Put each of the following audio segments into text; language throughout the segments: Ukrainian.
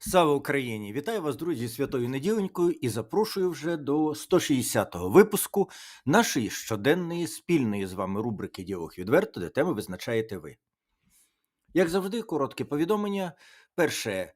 Слава Україні! Вітаю вас, друзі, святою неділенькою і запрошую вже до 160-го випуску нашої щоденної спільної з вами рубрики Діалог відверто, де теми визначаєте ви. Як завжди, коротке повідомлення. Перше,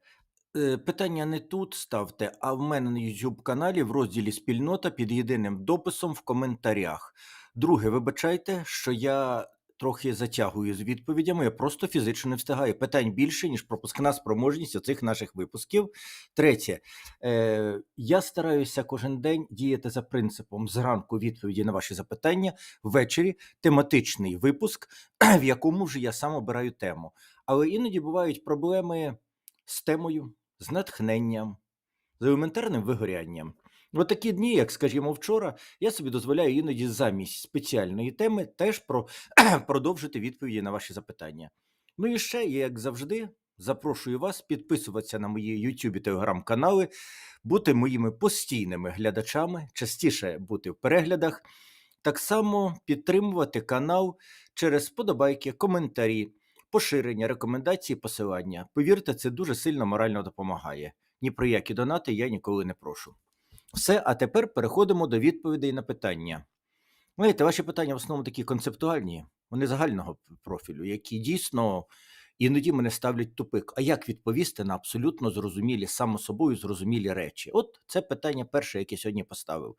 е, питання не тут ставте, а в мене на YouTube каналі в розділі Спільнота під єдиним дописом в коментарях. Друге, вибачайте, що я трохи затягую з відповідями, я просто фізично не встигаю. Питань більше, ніж пропускна спроможність оцих наших випусків. Третє, е, я стараюся кожен день діяти за принципом зранку відповіді на ваші запитання, ввечері тематичний випуск, в якому вже я сам обираю тему. Але іноді бувають проблеми з темою, з натхненням, з елементарним вигорянням. От такі дні, як скажімо, вчора, я собі дозволяю іноді замість спеціальної теми теж про, продовжити відповіді на ваші запитання. Ну і ще, як завжди, запрошую вас підписуватися на мої YouTube і телеграм-канали, бути моїми постійними глядачами, частіше бути в переглядах, так само підтримувати канал через подобайки, коментарі, поширення, рекомендації, посилання. Повірте, це дуже сильно морально допомагає. Ні про які донати я ніколи не прошу. Все, а тепер переходимо до відповідей на питання. Знаєте, ваші питання в основному такі концептуальні, вони загального профілю, які дійсно іноді мене ставлять тупик. А як відповісти на абсолютно зрозумілі, само собою зрозумілі речі? От це питання перше, яке сьогодні поставив.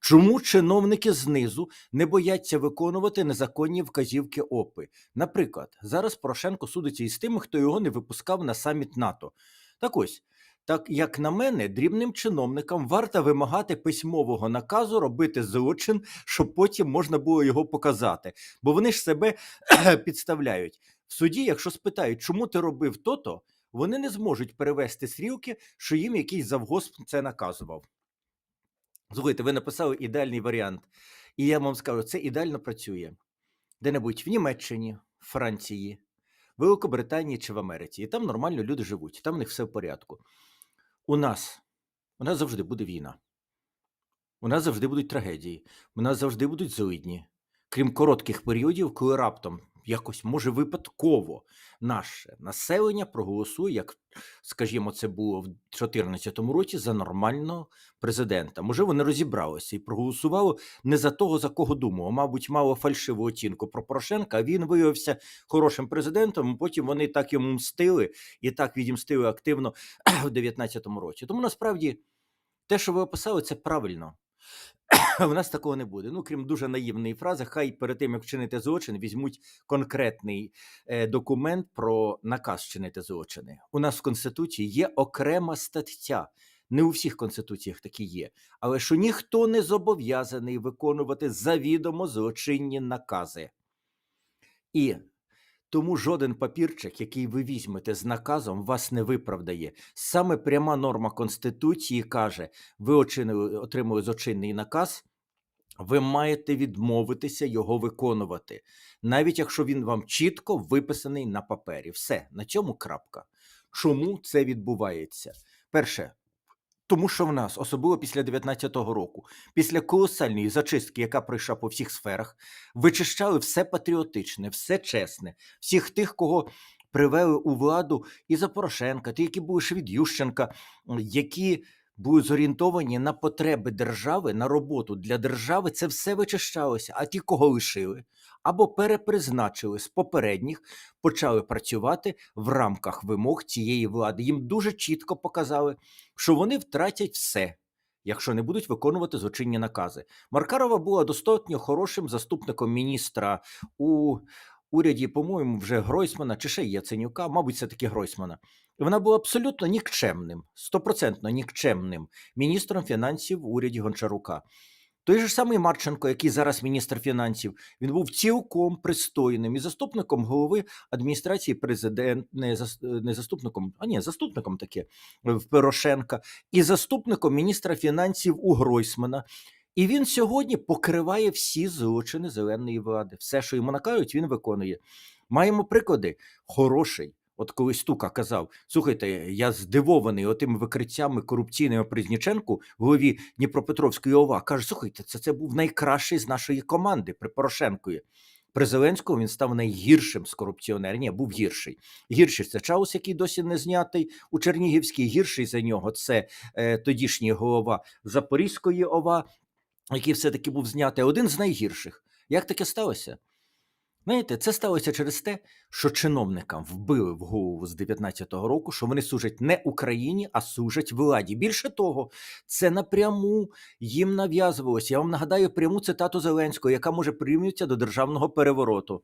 Чому чиновники знизу не бояться виконувати незаконні вказівки ОПИ? Наприклад, зараз Порошенко судиться із тими, хто його не випускав на саміт НАТО. Так ось. Так як на мене, дрібним чиновникам варто вимагати письмового наказу робити злочин, щоб потім можна було його показати. Бо вони ж себе підставляють. В суді, якщо спитають, чому ти робив то-то, вони не зможуть перевести стрілки, що їм якийсь завгосп це наказував. Слухайте, ви написали ідеальний варіант, і я вам скажу, це ідеально працює де-небудь в Німеччині, Франції, Великобританії чи в Америці. І там нормально люди живуть, там в них все в порядку. У нас у нас завжди буде війна. У нас завжди будуть трагедії, у нас завжди будуть злидні. Крім коротких періодів, коли раптом якось може випадково наше населення проголосує, як, скажімо, це було в 2014 році за нормального президента. Може, вони розібралися і проголосували не за того, за кого думав. Мабуть, мало фальшиву оцінку про Порошенка. А він виявився хорошим президентом. Потім вони так йому мстили і так відімстили активно в 2019 році. Тому насправді те, що ви описали, це правильно. У нас такого не буде. Ну, крім дуже наївної фрази, хай перед тим, як вчинити злочин, візьмуть конкретний е, документ про наказ вчинити злочини. У нас в Конституції є окрема стаття. Не у всіх конституціях такі є, але що ніхто не зобов'язаний виконувати завідомо злочинні накази. І тому жоден папірчик, який ви візьмете з наказом, вас не виправдає. Саме пряма норма Конституції каже: ви отримали злочинний наказ, ви маєте відмовитися його виконувати, навіть якщо він вам чітко виписаний на папері. Все, на цьому крапка. Чому це відбувається? Перше, тому що в нас, особливо після 19-го року, після колосальної зачистки, яка пройшла по всіх сферах, вичищали все патріотичне, все чесне, всіх тих, кого привели у владу і за Порошенка, ті, які були ще від Ющенка, які були зорієнтовані на потреби держави, на роботу для держави, це все вичищалося. А ті, кого лишили або перепризначили з попередніх, почали працювати в рамках вимог цієї влади. Їм дуже чітко показали, що вони втратять все. Якщо не будуть виконувати злочинні накази, Маркарова була достатньо хорошим заступником міністра у уряді, по-моєму, вже Гройсмана чи ще Яценюка, мабуть, це таки Гройсмана. І вона була абсолютно нікчемним, стопроцентно нікчемним міністром фінансів в уряді Гончарука. Той же самий Марченко, який зараз міністр фінансів, він був цілком пристойним і заступником голови адміністрації президента, не, зас- не заступником, а ні, заступником таке в Порошенка, і заступником міністра фінансів у Гройсмана. І він сьогодні покриває всі злочини зеленої влади. Все, що йому накажуть, він виконує. Маємо приклади. Хороший. От коли Стука казав: слухайте, я здивований отими викриттями корупційними Призніченку в голові Дніпропетровської ОВА. Каже, слухайте, це, це був найкращий з нашої команди при Порошенкові. При Зеленському він став найгіршим з корупціонерів. Ні, був гірший. Гірший це Чаус, який досі не знятий у Чернігівській. Гірший за нього це е, тодішній голова Запорізької ОВА, який все-таки був знятий. Один з найгірших. Як таке сталося? Знаєте, це сталося через те, що чиновникам вбили в голову з 19-го року, що вони служать не Україні, а служать владі. Більше того, це напряму їм нав'язувалося. Я вам нагадаю пряму цитату Зеленського, яка може прирівнюватися до державного перевороту.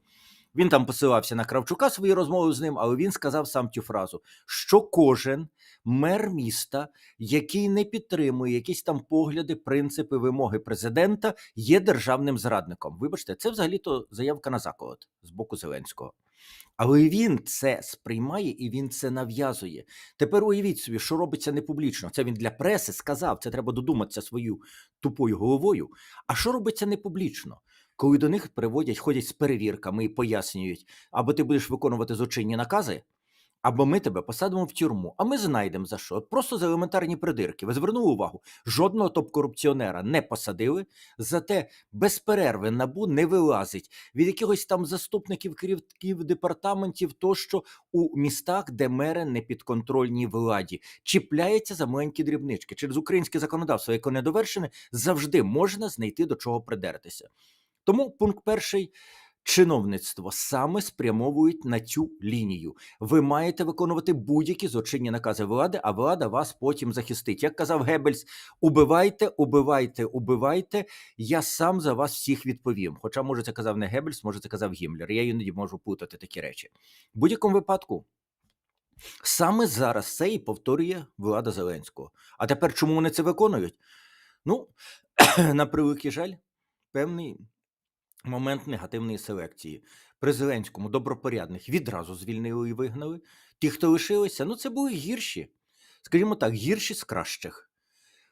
Він там посилався на Кравчука свої розмови з ним, але він сказав сам цю фразу: що кожен мер міста, який не підтримує якісь там погляди, принципи, вимоги президента, є державним зрадником. Вибачте, це взагалі-то заявка на заколот з боку Зеленського. Але він це сприймає і він це нав'язує. Тепер уявіть собі, що робиться не публічно. Це він для преси сказав, це треба додуматися свою тупою головою. А що робиться не публічно? Коли до них приводять, ходять з перевірками і пояснюють, або ти будеш виконувати злочинні накази, або ми тебе посадимо в тюрму, а ми знайдемо за що. Просто за елементарні придирки. Ви звернули увагу, жодного топ-корупціонера не посадили, зате без перерви набу не вилазить від якихось там заступників керівників департаментів, тощо у містах, де мери не підконтрольній владі, чіпляється за маленькі дрібнички. Через українське законодавство, яке не довершене, завжди можна знайти до чого придертися. Тому пункт перший. Чиновництво саме спрямовують на цю лінію. Ви маєте виконувати будь-які злочинні накази влади, а влада вас потім захистить. Як казав Геббельс, убивайте, убивайте, убивайте. Я сам за вас всіх відповім. Хоча, може, це казав не Геббельс, може, це казав Гіммлер. Я іноді можу плутати такі речі. В будь-якому випадку. Саме зараз це і повторює влада Зеленського. А тепер чому вони це виконують? Ну, на превеликий жаль, певний момент негативної селекції. При Зеленському добропорядних відразу звільнили і вигнали. Ті, хто лишилися, ну це були гірші. Скажімо так, гірші з кращих.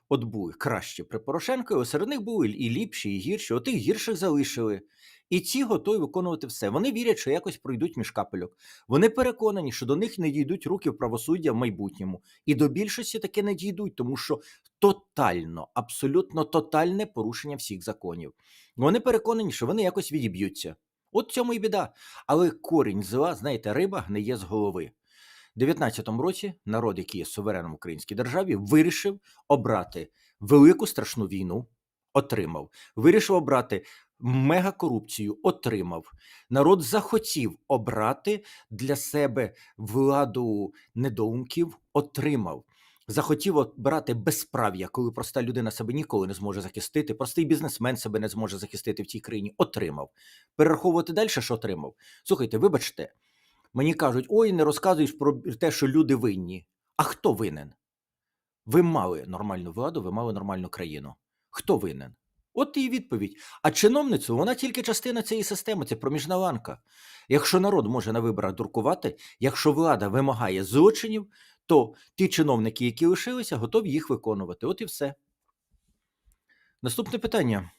От були кращі при Порошенку, а серед них були і ліпші, і гірші. Отих гірших залишили. І ці готові виконувати все. Вони вірять, що якось пройдуть між капельок. Вони переконані, що до них не дійдуть руки в правосуддя в майбутньому. І до більшості таки не дійдуть, тому що тотально, абсолютно тотальне порушення всіх законів. Вони переконані, що вони якось відіб'ються. От цьому і біда. Але корінь зла, знаєте, риба гниє з голови. У 19-му році народ, який є сувереном в українській державі, вирішив обрати велику страшну війну, отримав. Вирішив обрати мегакорупцію, отримав. Народ захотів обрати для себе владу недоумків, отримав. Захотів обрати безправ'я, коли проста людина себе ніколи не зможе захистити, простий бізнесмен себе не зможе захистити в цій країні. Отримав. Перераховувати далі, що отримав. Слухайте, вибачте, мені кажуть: ой, не розказуєш про те, що люди винні. А хто винен? Ви мали нормальну владу, ви мали нормальну країну. Хто винен? От і відповідь. А чиновницю вона тільки частина цієї системи, це проміжна ланка. Якщо народ може на виборах дуркувати, якщо влада вимагає злочинів, то ті чиновники, які лишилися, готові їх виконувати. От і все. Наступне питання.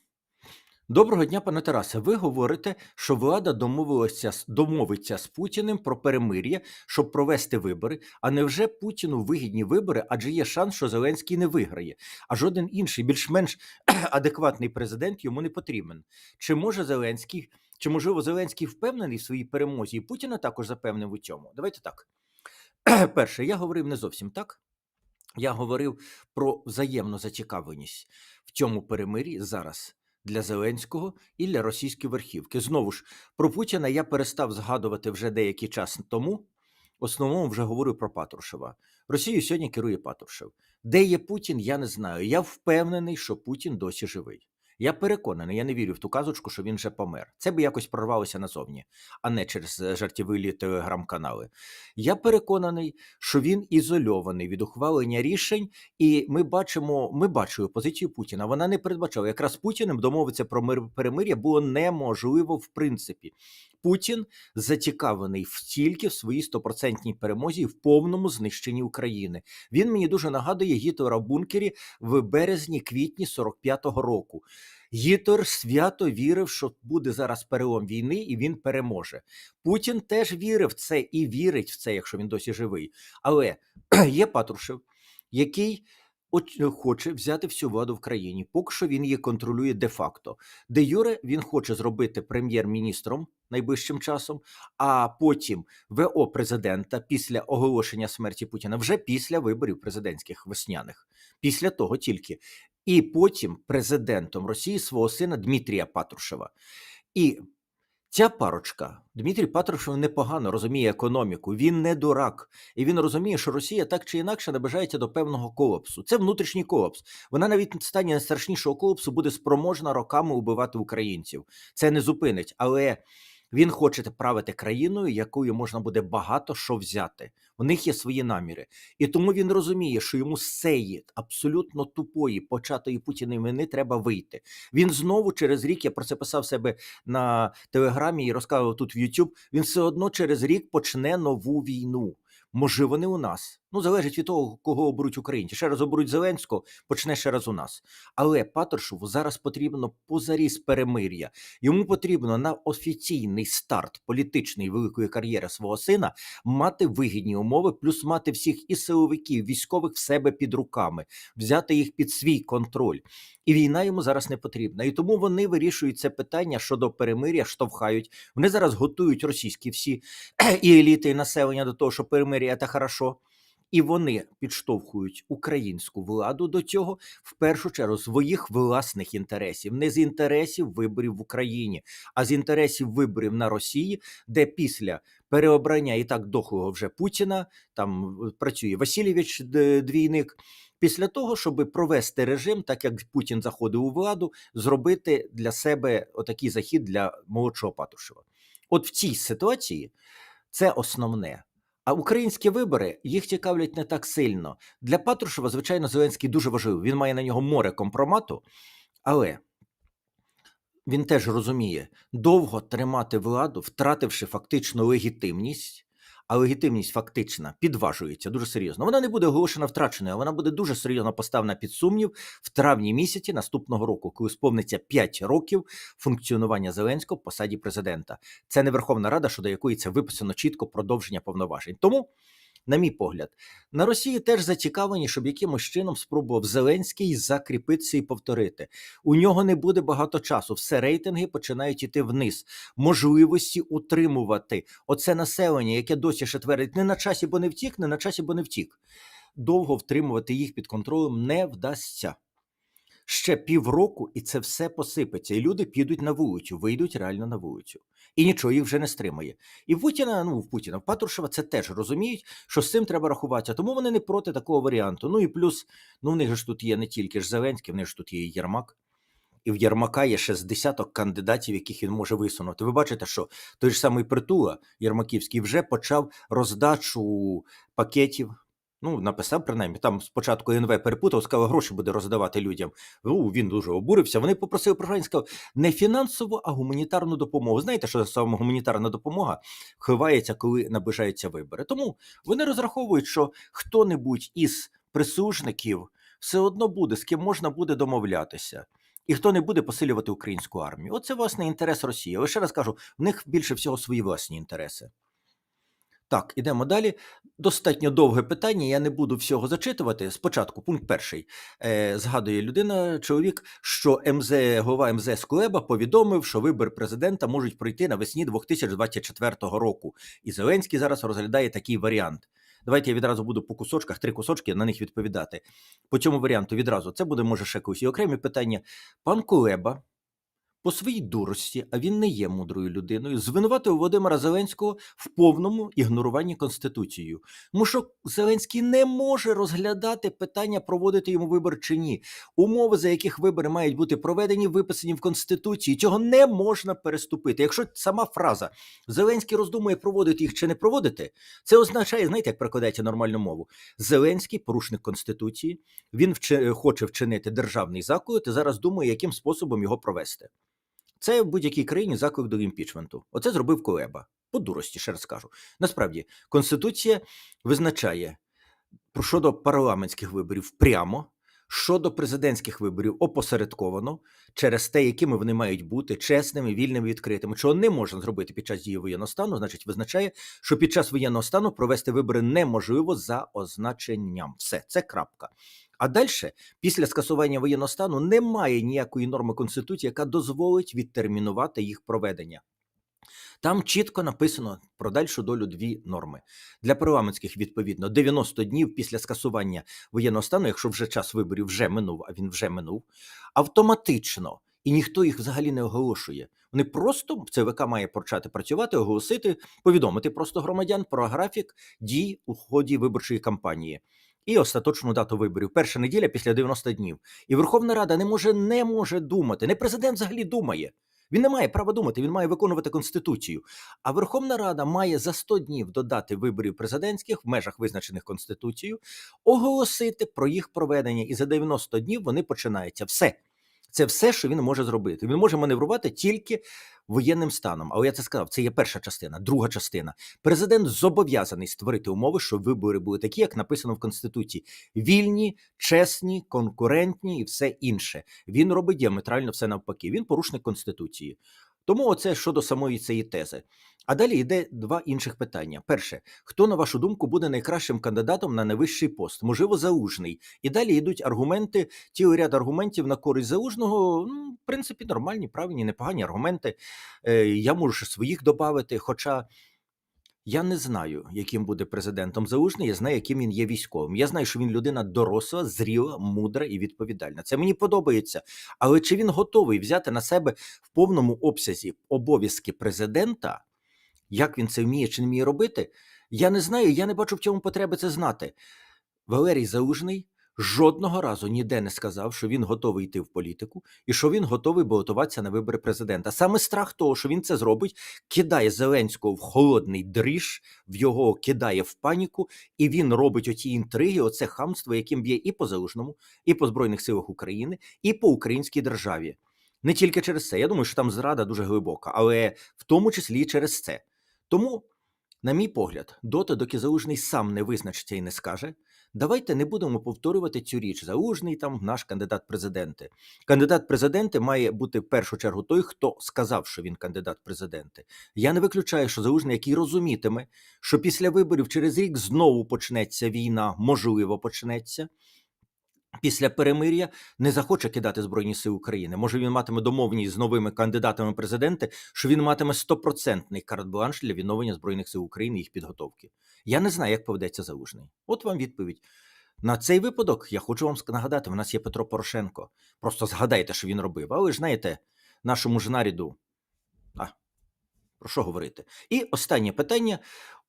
Доброго дня, пане Тарасе. Ви говорите, що влада домовилася домовиться з Путіним про перемир'я, щоб провести вибори. А невже Путіну вигідні вибори? Адже є шанс, що Зеленський не виграє, а жоден інший, більш-менш адекватний президент йому не потрібен. Чи може Зеленський, чи можливо Зеленський впевнений в своїй перемозі, і Путіна також запевнив у цьому? Давайте так. Перше, я говорив не зовсім так. Я говорив про взаємну зацікавленість в цьому перемир'ї зараз для Зеленського і для російської верхівки. Знову ж про Путіна я перестав згадувати вже деякий час тому. Основному вже говорю про Патрушева. Росію сьогодні керує Патрушев. Де є Путін, я не знаю. Я впевнений, що Путін досі живий. Я переконаний, я не вірю в ту казочку, що він вже помер. Це би якось прорвалося назовні, а не через е, жартівилі телеграм-канали. Я переконаний, що він ізольований від ухвалення рішень, і ми бачимо, ми бачили позицію Путіна. Вона не передбачала. Якраз Путіним домовитися про мир перемир'я було неможливо в принципі. Путін зацікавлений тільки в своїй стопроцентній перемозі і в повному знищенні України. Він мені дуже нагадує Гітлера в бункері в березні-квітні 45-го року. Гітлер свято вірив, що буде зараз перелом війни, і він переможе. Путін теж вірив в це і вірить в це, якщо він досі живий. Але є Патрушев, який оч- хоче взяти всю владу в країні. Поки що він її контролює де-факто. Де Юре він хоче зробити прем'єр-міністром найближчим часом, а потім ВО президента після оголошення смерті Путіна, вже після виборів президентських весняних, після того тільки. І потім президентом Росії свого сина Дмитрія Патрушева. І Ця парочка Дмитрій Патрушев непогано розуміє економіку. Він не дурак, і він розуміє, що Росія так чи інакше наближається до певного колапсу. Це внутрішній колапс. Вона навіть в стані найстрашнішого колапсу буде спроможна роками убивати українців. Це не зупинить, але він хоче правити країною, якою можна буде багато що взяти. У них є свої наміри, і тому він розуміє, що йому з цієї абсолютно тупої початої Путіним війни треба вийти. Він знову через рік я про це писав себе на телеграмі і розказував тут в YouTube, він все одно через рік почне нову війну. Можливо, не у нас. Ну, залежить від того, кого оберуть українці. Ще раз оберуть Зеленського, почне ще раз у нас. Але Патрушеву зараз потрібно позаріз перемир'я. Йому потрібно на офіційний старт політичної великої кар'єри свого сина мати вигідні умови, плюс мати всіх і силовиків, військових в себе під руками, взяти їх під свій контроль. І війна йому зараз не потрібна. І тому вони вирішують це питання щодо перемир'я, штовхають. Вони зараз готують російські всі і еліти, і населення до того, що перемир'я це хорошо. І вони підштовхують українську владу до цього в першу чергу своїх власних інтересів, не з інтересів виборів в Україні, а з інтересів виборів на Росії, де після переобрання і так дохлого вже Путіна там е, працює Васильєвич двійник. Після того, щоб провести режим, так як Путін заходив у владу, зробити для себе отакий захід для молодшого Патрушева. От в цій ситуації це основне. А українські вибори їх цікавлять не так сильно. Для Патрушева, звичайно, Зеленський дуже важливий. Він має на нього море компромату, але він теж розуміє, довго тримати владу, втративши фактично легітимність, а легітимність фактична підважується дуже серйозно. Вона не буде оголошена втраченою, вона буде дуже серйозно поставлена під сумнів в травні місяці наступного року, коли сповниться 5 років функціонування Зеленського в посаді президента. Це не Верховна Рада, щодо якої це виписано чітко продовження повноважень. Тому, на мій погляд, на Росії теж зацікавлені, щоб якимось чином спробував Зеленський закріпитися і повторити. У нього не буде багато часу. Все рейтинги починають іти вниз. Можливості утримувати оце населення, яке досі ще твердить не на часі, бо не втік, не на часі, бо не втік. Довго втримувати їх під контролем не вдасться. Ще півроку, і це все посипеться, і люди підуть на вулицю, вийдуть реально на вулицю. І нічого їх вже не стримає. І Путіна, ну в Путіна, в Патрушева це теж розуміють, що з цим треба рахуватися. Тому вони не проти такого варіанту. Ну і плюс, ну в них ж тут є не тільки ж Зеленський, в них ж тут є і Єрмак. І в Єрмака є ще з десяток кандидатів, яких він може висунути. Ви бачите, що той ж самий Притула Єрмаківський вже почав роздачу пакетів. Ну, написав принаймні, там спочатку НВ перепутав, сказав, гроші буде роздавати людям. Ну, він дуже обурився. Вони попросили про сказав, не фінансову, а гуманітарну допомогу. Знаєте, що саме гуманітарна допомога ховається, коли наближаються вибори. Тому вони розраховують, що хто-небудь із присужників все одно буде, з ким можна буде домовлятися. І хто не буде посилювати українську армію. Оце, власне, інтерес Росії. Але ще раз кажу, в них більше всього свої власні інтереси. Так, ідемо далі. Достатньо довге питання. Я не буду всього зачитувати. Спочатку, пункт перший. Е, згадує людина, чоловік, що МЗ, голова МЗС Кулеба повідомив, що вибори президента можуть пройти навесні 2024 року. І Зеленський зараз розглядає такий варіант. Давайте я відразу буду по кусочках, три кусочки на них відповідати. По цьому варіанту відразу це буде може ще і окремі питання. Пан Кулеба по своїй дурості, а він не є мудрою людиною, звинуватив Володимира Зеленського в повному ігноруванні Конституцією. Тому що Зеленський не може розглядати питання, проводити йому вибори чи ні. Умови, за яких вибори мають бути проведені, виписані в Конституції. Цього не можна переступити. Якщо сама фраза Зеленський роздумує проводити їх чи не проводити, це означає, знаєте, як перекладається нормальну мову. Зеленський порушник Конституції, він вчи- хоче вчинити державний заклад і зараз думає, яким способом його провести. Це в будь-якій країні заклик до імпічменту. Оце зробив Кулеба. По дурості, ще раз скажу. Насправді, Конституція визначає щодо парламентських виборів прямо, щодо президентських виборів опосередковано через те, якими вони мають бути чесними, вільними, відкритими, чого не можна зробити під час дії воєнного стану, значить, визначає, що під час воєнного стану провести вибори неможливо за означенням. Все, це крапка. А далі, після скасування воєнного стану, немає ніякої норми конституції, яка дозволить відтермінувати їх проведення. Там чітко написано про дальшу долю дві норми. Для парламентських, відповідно, 90 днів після скасування воєнного стану, якщо вже час виборів вже минув, а він вже минув, автоматично, і ніхто їх взагалі не оголошує. Вони просто ЦВК має почати працювати, оголосити, повідомити просто громадян про графік дій у ході виборчої кампанії. І остаточну дату виборів перша неділя після 90 днів. І Верховна Рада не може не може думати. Не президент взагалі думає. Він не має права думати, він має виконувати конституцію. А Верховна Рада має за 100 днів додати виборів президентських в межах визначених конституцією, оголосити про їх проведення, і за 90 днів вони починаються. Все. Це все, що він може зробити. Він може маневрувати тільки воєнним станом. Але я це сказав, це є перша частина. Друга частина. Президент зобов'язаний створити умови, щоб вибори були такі, як написано в Конституції: вільні, чесні, конкурентні і все інше. Він робить діаметрально все навпаки. Він порушник Конституції. Тому оце щодо самої цієї тези. А далі йде два інших питання. Перше, хто, на вашу думку, буде найкращим кандидатом на найвищий пост? Можливо, залужний. І далі йдуть аргументи, цілий ряд аргументів на користь залужного. Ну, в принципі, нормальні, правильні, непогані аргументи. Е, я можу своїх додати. Хоча я не знаю, яким буде президентом залужний. Я знаю, яким він є військовим. Я знаю, що він людина доросла, зріла, мудра і відповідальна. Це мені подобається. Але чи він готовий взяти на себе в повному обсязі обов'язки президента? Як він це вміє чи не вміє робити? Я не знаю, я не бачу в цьому потреби це знати. Валерій Залужний жодного разу ніде не сказав, що він готовий йти в політику і що він готовий балотуватися на вибори президента. Саме страх того, що він це зробить, кидає Зеленського в холодний дріж, в його кидає в паніку, і він робить оті інтриги, оце хамство, яким б'є і по залужному, і по Збройних силах України, і по українській державі. Не тільки через це. Я думаю, що там зрада дуже глибока, але в тому числі і через це. Тому, на мій погляд, доти, доки залужний сам не визначиться і не скаже, давайте не будемо повторювати цю річ. Залужний там наш кандидат президенти. Кандидат президенти має бути в першу чергу той, хто сказав, що він кандидат президенти. Я не виключаю, що заужний, який розумітиме, що після виборів через рік знову почнеться війна, можливо, почнеться. Після перемир'я не захоче кидати Збройні Сили України. Може, він матиме домовність з новими кандидатами президенти, що він матиме стопроцентний карт-бланш для відновлення Збройних сил України і їх підготовки. Я не знаю, як поведеться залужний. От вам відповідь. На цей випадок я хочу вам нагадати: в нас є Петро Порошенко. Просто згадайте, що він робив. Але ж знаєте, нашому ж наряду. Про що говорити? І останнє питання.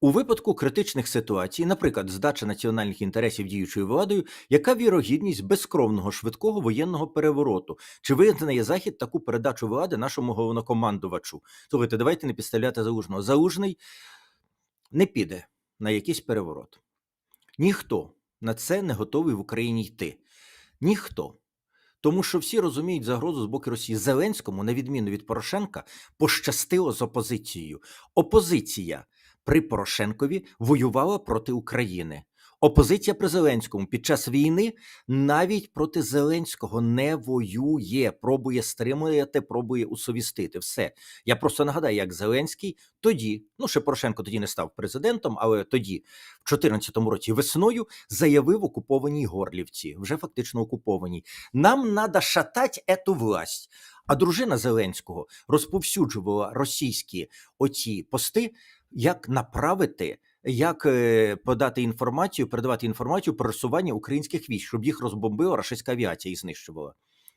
У випадку критичних ситуацій, наприклад, здача національних інтересів діючою владою, яка вірогідність безкровного швидкого воєнного перевороту? Чи визнає Захід таку передачу влади нашому головнокомандувачу? Слухайте, давайте не підставляти залужного. Залужний не піде на якийсь переворот. Ніхто на це не готовий в Україні йти. Ніхто. Тому що всі розуміють загрозу з боку Росії. Зеленському, на відміну від Порошенка, пощастило з опозицією. Опозиція при Порошенкові воювала проти України. Опозиція при Зеленському під час війни навіть проти Зеленського не воює, пробує стримувати, пробує усовістити. Все. Я просто нагадаю, як Зеленський тоді, ну ще Порошенко тоді не став президентом, але тоді, в 2014 році, весною заявив окупованій Горлівці, вже фактично окупованій. Нам треба шатати ету власть. А дружина Зеленського розповсюджувала російські оці пости, як направити, як е, подати інформацію, передавати інформацію про просування українських військ, щоб їх розбомбила рашистська авіація і знищувала.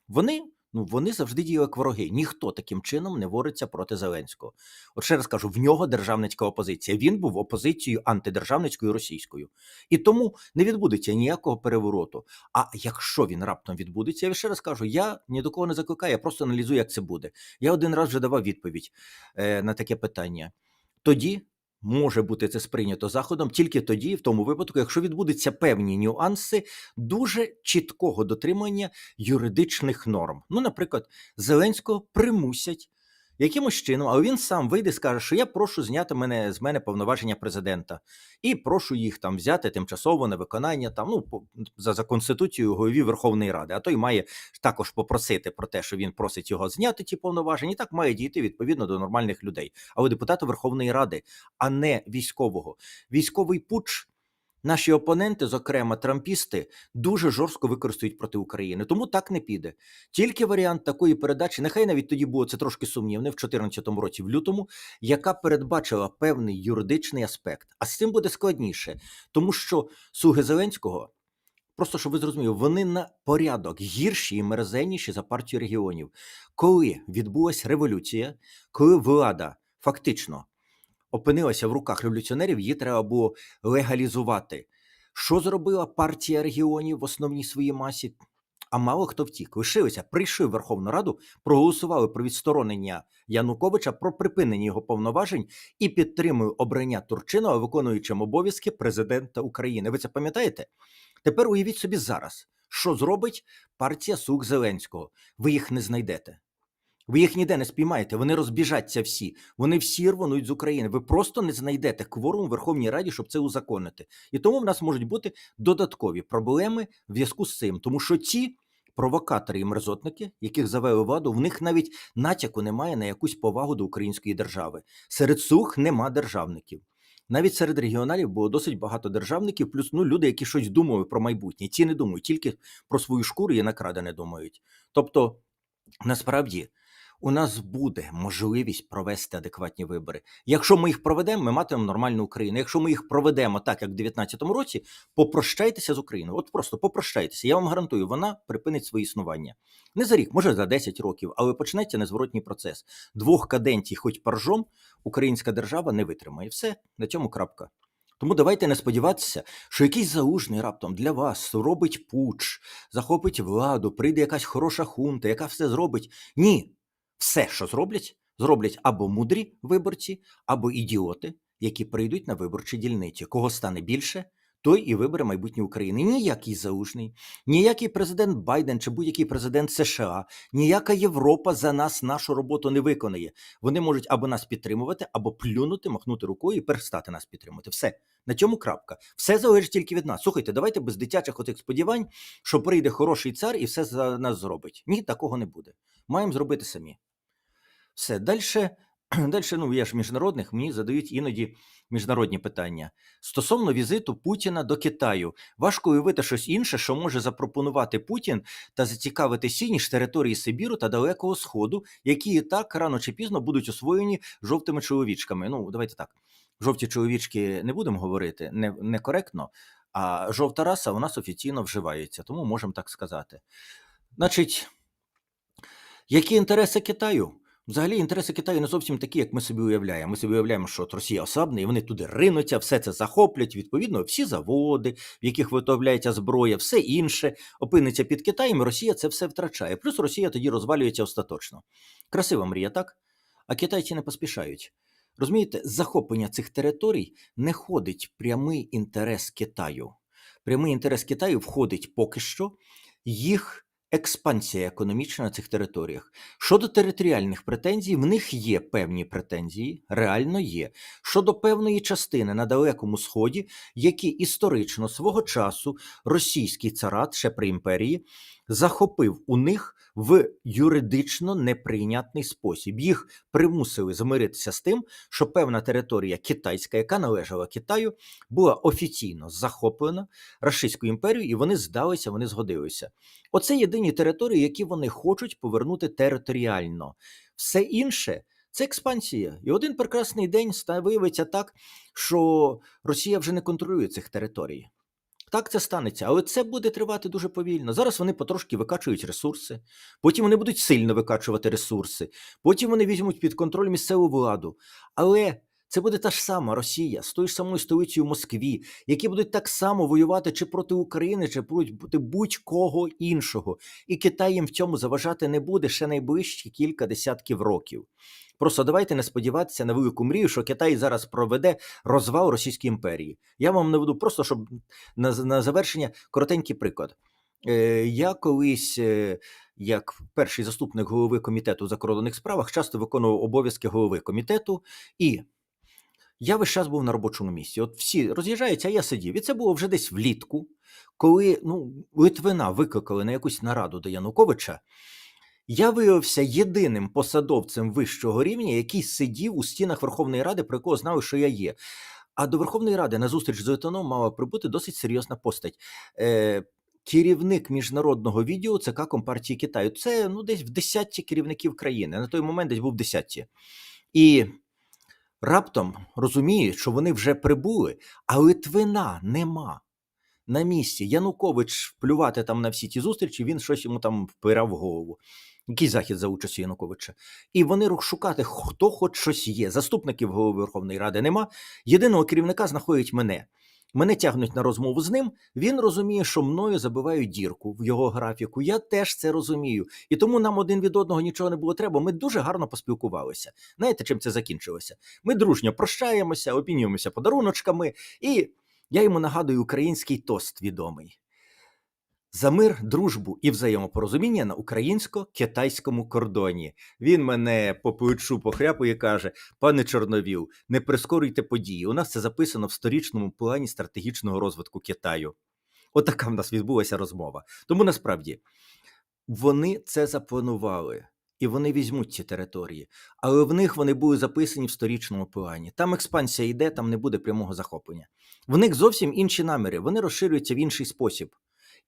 Вони. Ну, вони завжди діяли як вороги. Ніхто таким чином не вориться проти Зеленського. От ще раз кажу: в нього державницька опозиція. Він був опозицією антидержавницькою російською, і тому не відбудеться ніякого перевороту. А якщо він раптом відбудеться, я ще раз кажу: я ні до кого не закликаю, я просто аналізую, як це буде. Я один раз вже давав відповідь е, на таке питання. Тоді може бути це сприйнято заходом тільки тоді, в тому випадку, якщо відбудуться певні нюанси дуже чіткого дотримання юридичних норм. Ну, наприклад, Зеленського примусять якимось чином, але він сам вийде і скаже, що я прошу зняти мене з мене повноваження президента і прошу їх там взяти тимчасово на виконання там ну за, за конституцією голові Верховної Ради. А той має також попросити про те, що він просить його зняти ті повноваження, і так має дійти відповідно до нормальних людей. Але депутата Верховної Ради, а не військового. Військовий пуч. Наші опоненти, зокрема трампісти, дуже жорстко використають проти України. Тому так не піде. Тільки варіант такої передачі, нехай навіть тоді було це трошки сумнівне в 2014 році, в лютому, яка передбачила певний юридичний аспект. А з цим буде складніше, тому що слуги Зеленського. Просто щоб ви зрозуміли, вони на порядок гірші і мерзенніші за партію регіонів. Коли відбулася революція, коли влада фактично опинилася в руках революціонерів, її треба було легалізувати. Що зробила партія регіонів в основній своїй масі? А мало хто втік. Лишилися, прийшли в Верховну Раду, проголосували про відсторонення Януковича, про припинення його повноважень і підтримують обрання Турчинова виконуючим обов'язки президента України. Ви це пам'ятаєте? Тепер уявіть собі зараз, що зробить партія Сук Зеленського. Ви їх не знайдете. Ви їх ніде не спіймаєте, вони розбіжаться всі. Вони всі рвануть з України. Ви просто не знайдете кворум у Верховній Раді, щоб це узаконити. І тому в нас можуть бути додаткові проблеми в зв'язку з цим, тому що ці провокатори і мерзотники, яких завели владу, в них навіть натяку немає на якусь повагу до української держави. Серед сух нема державників. Навіть серед регіоналів було досить багато державників, плюс ну, люди, які щось думали про майбутнє. Ці не думають, тільки про свою шкуру і накрадене думають. Тобто, насправді, у нас буде можливість провести адекватні вибори. Якщо ми їх проведемо, ми матимемо нормальну Україну. Якщо ми їх проведемо так, як в 2019 році, попрощайтеся з Україною. От просто попрощайтеся. Я вам гарантую, вона припинить своє існування. Не за рік, може за 10 років, але почнеться незворотній процес. Двох каденцій, хоч паржом, українська держава не витримає. Все, на цьому крапка. Тому давайте не сподіватися, що якийсь залужний раптом для вас робить пуч, захопить владу, прийде якась хороша хунта, яка все зробить. Ні, все, що зроблять, зроблять або мудрі виборці, або ідіоти, які прийдуть на виборчі дільниці. Кого стане більше, той і вибере майбутнє України. Ніякий залужний, ніякий президент Байден чи будь-який президент США, ніяка Європа за нас нашу роботу не виконає. Вони можуть або нас підтримувати, або плюнути, махнути рукою і перестати нас підтримувати. Все на цьому крапка. Все залежить тільки від нас. Слухайте, давайте без дитячих отих сподівань, що прийде хороший цар і все за нас зробить. Ні, такого не буде. Маємо зробити самі. Все далі. Далі, ну я ж міжнародних, мені задають іноді міжнародні питання. Стосовно візиту Путіна до Китаю, важко уявити щось інше, що може запропонувати Путін та зацікавити Сі, ніж території Сибіру та Далекого Сходу, які і так рано чи пізно будуть освоєні жовтими чоловічками. Ну, давайте так. Жовті чоловічки не будемо говорити не, некоректно, а жовта раса у нас офіційно вживається, тому можемо так сказати. Значить, які інтереси Китаю? Взагалі інтереси Китаю не зовсім такі, як ми собі уявляємо. Ми собі уявляємо, що от Росія осадна, і вони туди ринуться, все це захоплять. Відповідно, всі заводи, в яких виготовляється зброя, все інше опиниться під Китаєм. Росія це все втрачає. Плюс Росія тоді розвалюється остаточно. Красива мрія, так? А китайці не поспішають. Розумієте, захоплення цих територій не ходить прямий інтерес Китаю. Прямий інтерес Китаю входить поки що їх експансія економічна на цих територіях. Щодо територіальних претензій, в них є певні претензії, реально є. Щодо певної частини на Далекому Сході, які історично свого часу російський царат ще при імперії захопив у них в юридично неприйнятний спосіб. Їх примусили змиритися з тим, що певна територія китайська, яка належала Китаю, була офіційно захоплена Російською імперією, і вони здалися, вони згодилися. Оце єдині території, які вони хочуть повернути територіально. Все інше. Це експансія. І один прекрасний день виявиться так, що Росія вже не контролює цих територій. Так це станеться, але це буде тривати дуже повільно. Зараз вони потрошки викачують ресурси, потім вони будуть сильно викачувати ресурси, потім вони візьмуть під контроль місцеву владу. Але це буде та ж сама Росія з тою ж самою столицею Москві, які будуть так само воювати чи проти України, чи проти будь-кого іншого. І Китай їм в цьому заважати не буде ще найближчі кілька десятків років. Просто давайте не сподіватися на велику мрію, що Китай зараз проведе розвал Російської імперії. Я вам наведу просто, щоб на, на завершення коротенький приклад. Е, я колись, е, як перший заступник голови комітету закордонних справах, часто виконував обов'язки голови комітету, і я весь час був на робочому місці. От всі роз'їжджаються, а я сидів. І це було вже десь влітку, коли ну, Литвина викликали на якусь нараду до Януковича. Я виявився єдиним посадовцем вищого рівня, який сидів у стінах Верховної Ради, про якого знали, що я є. А до Верховної Ради на зустріч з Литвином мала прибути досить серйозна постать. Е, керівник міжнародного відділу ЦК Компартії Китаю. Це ну, десь в десятці керівників країни. На той момент десь був в десятці. І раптом розуміють, що вони вже прибули, а Литвина нема. На місці Янукович плювати там на всі ті зустрічі, він щось йому там впирав голову. Який захід за участю Януковича? І вони шукати, хто хоч щось є. Заступників голови Верховної Ради нема. Єдиного керівника знаходять мене. Мене тягнуть на розмову з ним. Він розуміє, що мною забивають дірку в його графіку. Я теж це розумію. І тому нам один від одного нічого не було треба. Ми дуже гарно поспілкувалися. Знаєте, чим це закінчилося? Ми дружньо прощаємося, обмінюємося подаруночками, і я йому нагадую український тост відомий. За мир, дружбу і взаємопорозуміння на українсько-китайському кордоні. Він мене по плечу похряпує і каже: пане Чорновіл, не прискорюйте події. У нас це записано в сторічному плані стратегічного розвитку Китаю. Отака в нас відбулася розмова. Тому насправді вони це запланували. І вони візьмуть ці території, але в них вони були записані в сторічному плані. Там експансія йде, там не буде прямого захоплення. В них зовсім інші наміри, вони розширюються в інший спосіб.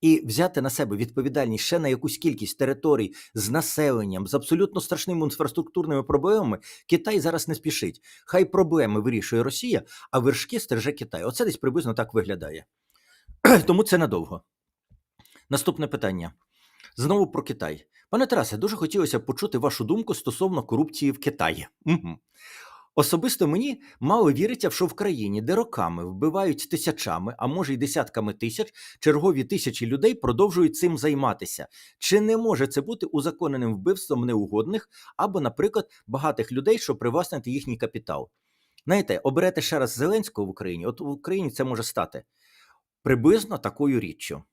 І взяти на себе відповідальність ще на якусь кількість територій з населенням, з абсолютно страшними інфраструктурними проблемами, Китай зараз не спішить. Хай проблеми вирішує Росія, а вершки стереже Китай. Оце десь приблизно так виглядає. Тому це надовго. Наступне питання. Знову про Китай. Пане Тарасе, дуже хотілося б почути вашу думку стосовно корупції в Китаї. Угу. Особисто мені мало віриться, що в країні, де роками вбивають тисячами, а може й десятками тисяч, чергові тисячі людей продовжують цим займатися. Чи не може це бути узаконеним вбивством неугодних або, наприклад, багатих людей, щоб привласнити їхній капітал? Знаєте, оберете ще раз Зеленського в Україні, от в Україні це може стати приблизно такою річчю.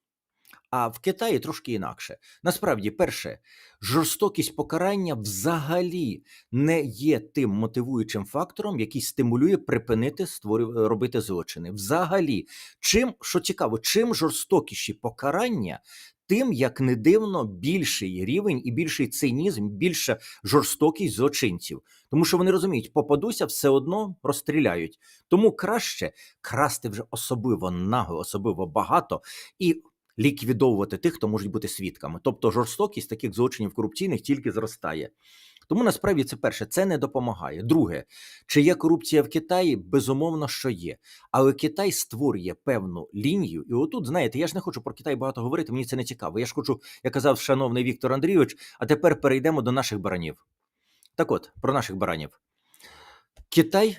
А в Китаї трошки інакше. Насправді, перше, жорстокість покарання взагалі не є тим мотивуючим фактором, який стимулює припинити створю... робити злочини. Взагалі, чим що цікаво, чим жорстокіші покарання, тим як не дивно більший рівень і більший цинізм, більша жорстокість злочинців, тому що вони розуміють, попадуся, все одно розстріляють. Тому краще красти вже особливо нагло, особливо багато і ліквідовувати тих, хто можуть бути свідками. Тобто жорстокість таких злочинів корупційних тільки зростає. Тому насправді це перше, це не допомагає. Друге, чи є корупція в Китаї? Безумовно, що є. Але Китай створює певну лінію. І отут, знаєте, я ж не хочу про Китай багато говорити, мені це не цікаво. Я ж хочу, як казав шановний Віктор Андрійович, а тепер перейдемо до наших баранів. Так от, про наших баранів. Китай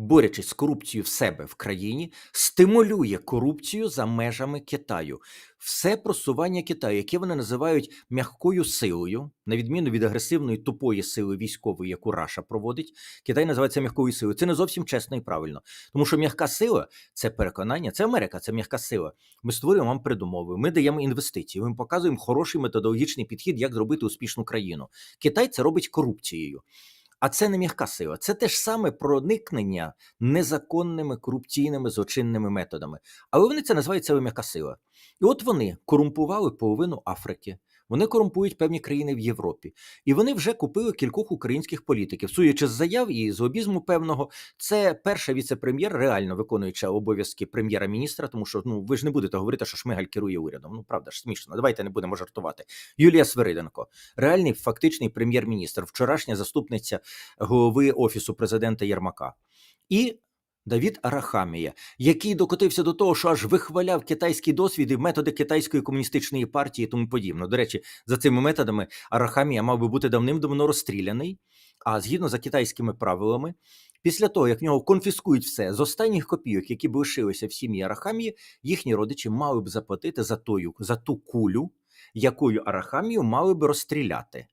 борючись з корупцією в себе в країні, стимулює корупцію за межами Китаю. Все просування Китаю, яке вони називають м'якою силою, на відміну від агресивної тупої сили військової, яку Раша проводить, Китай називається м'якою силою. Це не зовсім чесно і правильно, тому що м'яка сила це переконання, це Америка, це м'яка сила. Ми створюємо вам передумови, ми даємо інвестиції, ми показуємо хороший методологічний підхід, як зробити успішну країну. Китай це робить корупцією. А це не м'яка сила, це те ж саме проникнення незаконними корупційними злочинними методами. Але вони це називають себе м'яка сила. І от вони корумпували половину Африки, вони корумпують певні країни в Європі, і вони вже купили кількох українських політиків. Суючи з заяв і з лобізму певного, це перша віце-прем'єр, реально виконуюча обов'язки прем'єра-міністра, тому що ну ви ж не будете говорити, що Шмигаль керує урядом. Ну правда ж смішно. Давайте не будемо жартувати. Юлія Свириденко, реальний фактичний прем'єр-міністр, вчорашня заступниця голови офісу президента Єрмака. І Давід Арахамія, який докотився до того, що аж вихваляв китайський досвід і методи китайської комуністичної партії, і тому подібно. До речі, за цими методами Арахамія мав би бути давним-давно розстріляний. А згідно за китайськими правилами, після того як в нього конфіскують все з останніх копійок, які б лишилися в сім'ї Арахамії, їхні родичі мали б заплатити за тою за ту кулю, якою Арахамію мали б розстріляти.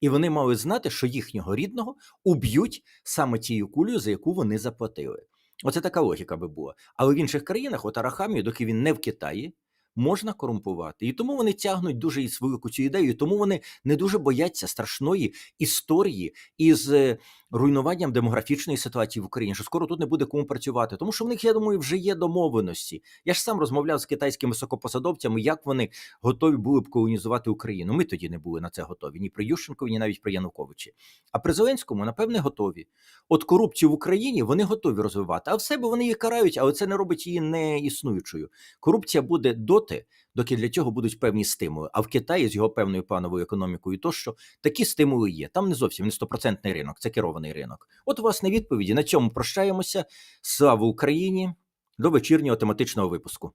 І вони мали знати, що їхнього рідного уб'ють саме тією кулею, за яку вони заплатили. Оце така логіка би була. Але в інших країнах, от Арахамію, доки він не в Китаї, можна корумпувати. І тому вони тягнуть дуже і свою цю ідею, і тому вони не дуже бояться страшної історії із е, руйнуванням демографічної ситуації в Україні, що скоро тут не буде кому працювати. Тому що в них, я думаю, вже є домовленості. Я ж сам розмовляв з китайськими високопосадовцями, як вони готові були б колонізувати Україну. Ми тоді не були на це готові ні при Ющенкові, ні навіть при Януковичі. А при Зеленському, напевне, готові. От корупцію в Україні вони готові розвивати, а в себе вони її карають, але це не робить її неіснуючою. Корупція буде доти, доки для цього будуть певні стимули. А в Китаї з його певною плановою економікою, тощо такі стимули є. Там не зовсім не стопроцентний ринок, це керований ринок. От, власне, відповіді. На цьому прощаємося. Слава Україні! До вечірнього тематичного випуску.